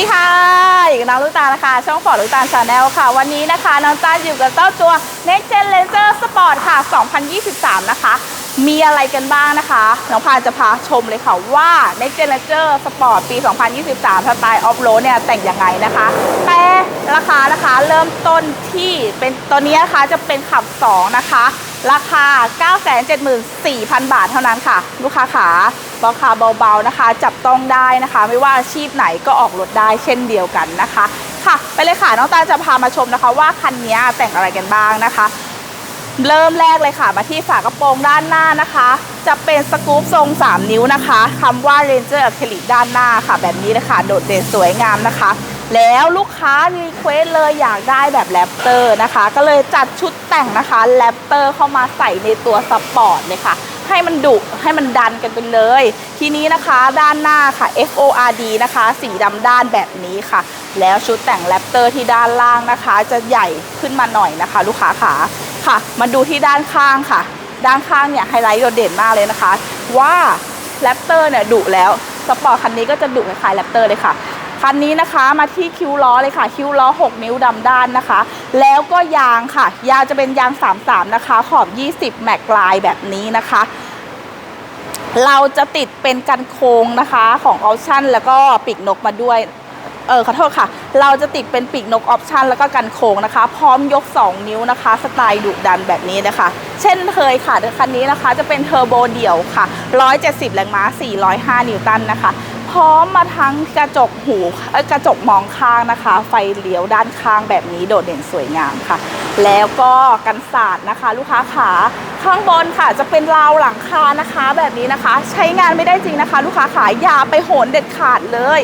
สวัสดีค่ะน้องลูกตาลนะคะ ช่องฟอร์ดลูกตาลชาแนลค่ะ วันนี้นะคะ น้องตาลอยู่กับเจ้าตัว Next Gen Ranger Sport ค่ะ 2023 นะคะ มีอะไรกันบ้างนะคะ น้องพานจะพาชมเลยค่ะว่า Next Gen Ranger Sport ปี 2023 สไตล์ออฟโรดเนี่ยแต่งยังไงนะคะ แต่านะคะ เริ่มต้นที่เป็นตัวนี้นะคะจะเป็นขับ 2 นะคะ ราคา 974,000 บาทเท่านั้นค่ะ ลูกค้าขาราคาเบาๆนะคะ จับต้องได้นะคะ ไม่ว่าอาชีพไหนก็ออกรถได้เช่นเดียวกันนะคะ ค่ะ ไปเลยค่ะ น้องตาจะพามาชมนะคะ ว่าคันนี้แต่งอะไรกันบ้างนะคะ เริ่มแรกเลยค่ะ มาที่ฝากระโปรงด้านหน้านะคะ จะเป็นสกู๊ปทรง 3 นิ้วนะคะคำว่า Ranger Acrylic ด้านหน้าค่ะ แบบนี้เลยค่ะโดดเด่นสวยงามนะคะ แล้วลูกค้ารีเควสเลยอยากได้แบบแรปเตอร์นะคะ ก็เลยจัดชุดแต่งนะคะแรปเตอร์เข้ามาใส่ในตัวสปอร์ตเลยค่ะให้มันดุให้มันดันกันไปเลย ทีนี้นะคะด้านหน้าค่ะ FORD นะคะ สีดำด้านแบบนี้ค่ะ แล้วชุดแต่งแรปเตอร์ที่ด้านล่างนะคะ จะใหญ่ขึ้นมาหน่อยนะคะ ลูกค้าขาค่ะ มาดูที่ด้านข้างค่ะ ด้านข้างเนี่ยไฮไลท์โดดเด่นมากเลยนะคะ ว่าแรปเตอร์เนี่ยดุแล้วสปอร์ตคันนี้ก็จะดุคล้ายแรปเตอร์เลยค่ะ คันนี้นะคะมาที่คิ้วล้อเลยค่ะ คิ้วล้อ 6 นิ้วดำด้านนะคะ แล้วก็ยางค่ะ ยางจะเป็นยาง 33 นะคะ ขอบ 20 แม็กลายแบบนี้นะคะ เราจะติดเป็นกันโค้งนะคะของออปชั่นแล้วก็ปีกนกมาด้วยเออขอโทษค่ะ เราจะติดเป็นปีกนกออปชันแล้วก็กันโค้งนะคะ พร้อมยก 2 นิ้วนะคะ สไตล์ดุดันแบบนี้นะคะ เช่นเคยค่ะคันนี้นะคะจะเป็นเทอร์โบเดี่ยวค่ะ 170 แรงม้า 405 นิวตันนะคะ พร้อมมาทั้งกระจกหูกระจกมองข้างนะคะ ไฟเลี้ยวด้านข้างแบบนี้โดดเด่นสวยงามค่ะ แล้วก็กันศาสตร์นะคะ ลูกค้าขาข้างบนค่ะจะเป็นราวหลังคานะคะ แบบนี้นะคะ ใช้งานไม่ได้จริงนะคะ ลูกค้าขาอย่าไปโหนเด็ดขาดเลย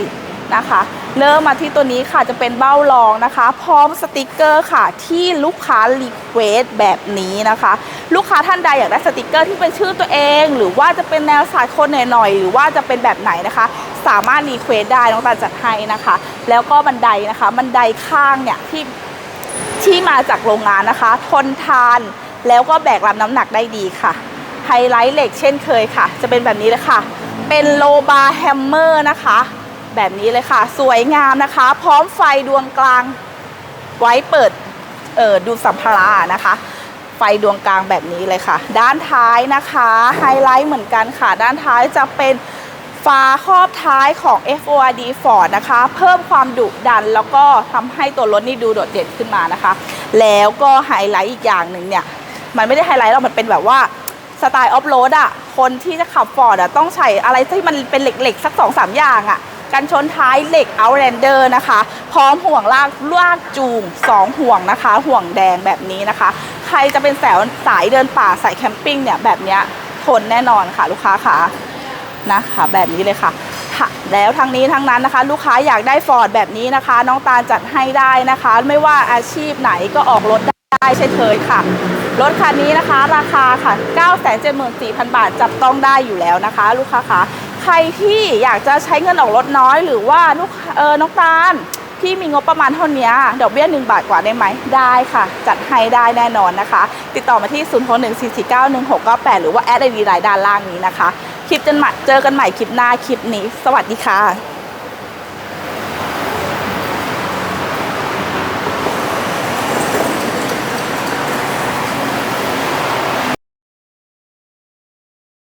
นะคะ เริ่มมาที่ตัวนี้ค่ะจะเป็นเบ้ารองนะคะ พร้อมสติกเกอร์ค่ะที่ลูกค้ารีเควสแบบนี้นะคะ ลูกค้าท่านใดอยากได้สติกเกอร์ที่เป็นชื่อตัวเอง หรือว่าจะเป็นแนวสายคนหน่อยๆหรือว่าจะเป็นแบบไหนนะคะ สามารถรีเควสได้น้องตาจัดให้นะคะ แล้วก็บันไดนะคะบันไดข้างเนี่ยที่ที่มาจากโรงงานนะคะ ทนทานแล้วก็แบกรับน้ำหนักได้ดีค่ะ ไฮไลท์เหล็กเช่นเคยค่ะ จะเป็นแบบนี้เลยค่ะ เป็นโลบาร์แฮมเมอร์นะคะ แบบนี้เลยค่ะ สวยงามนะคะ พร้อมไฟดวงกลาง ไว้เปิดเออดูสัมภาระนะคะ ไฟดวงกลางแบบนี้เลยค่ะ ด้านท้ายนะคะไฮไลท์เหมือนกันค่ะ ด้านท้ายจะเป็นฝาครอบท้ายของ FORD Ford นะคะ เพิ่มความดุดันแล้วก็ทำให้ตัวรถนี่ดูโดดเด่นขึ้นมานะคะ แล้วก็ไฮไลท์อีกอย่างหนึ่งเนี่ย มันไม่ได้ไฮไลท์หรอกมันเป็นแบบว่าสไตล์ออฟโรดอะ คนที่จะขับฟอร์ดอะต้องใช้อะไรที่มันเป็นเหล็กๆ สัก2อสอย่างอะ กันชนท้ายเหล็ก Outlander นะคะ พร้อมห่วงลากลากจูง 2 ห่วงนะคะ ห่วงแดงแบบนี้นะคะ ใครจะเป็นแสวสายเดินป่าสายแคมปิ้งเนี่ยแบบเนี้ยทนแน่นอนค่ะลูกค้าค่ะนะคะแบบนี้เลยค่ะแล้วทั้งนี้ทั้งนั้นนะคะ ลูกค้าอยากได้ฟอร์ดแบบนี้นะคะ น้องตาลจัดให้ได้นะคะ ไม่ว่าอาชีพไหนก็ออกรถได้เช่นเคยค่ะ รถคันนี้นะคะ ราคาค่ะ 974,000 บาทจับต้องได้อยู่แล้วนะคะ ลูกค้าคะ ใครที่อยากจะใช้เงินออกรถน้อยหรือว่าลูกเออน้องตาลที่มีงบประมาณเท่านี้ดอกเบี้ย 1 บาทกว่าได้ไหมได้ค่ะ จัดให้ได้แน่นอนนะคะ ติดต่อมาที่ 0 6 1 4 4 9 1 6 9 8 หรือว่าแอดไอดีไลน์ด้านล่างนี้นะคะ คลิปจนใหม่เจอกันใหม่คลิปหน้าคลิปนี้ สวัสดีค่ะ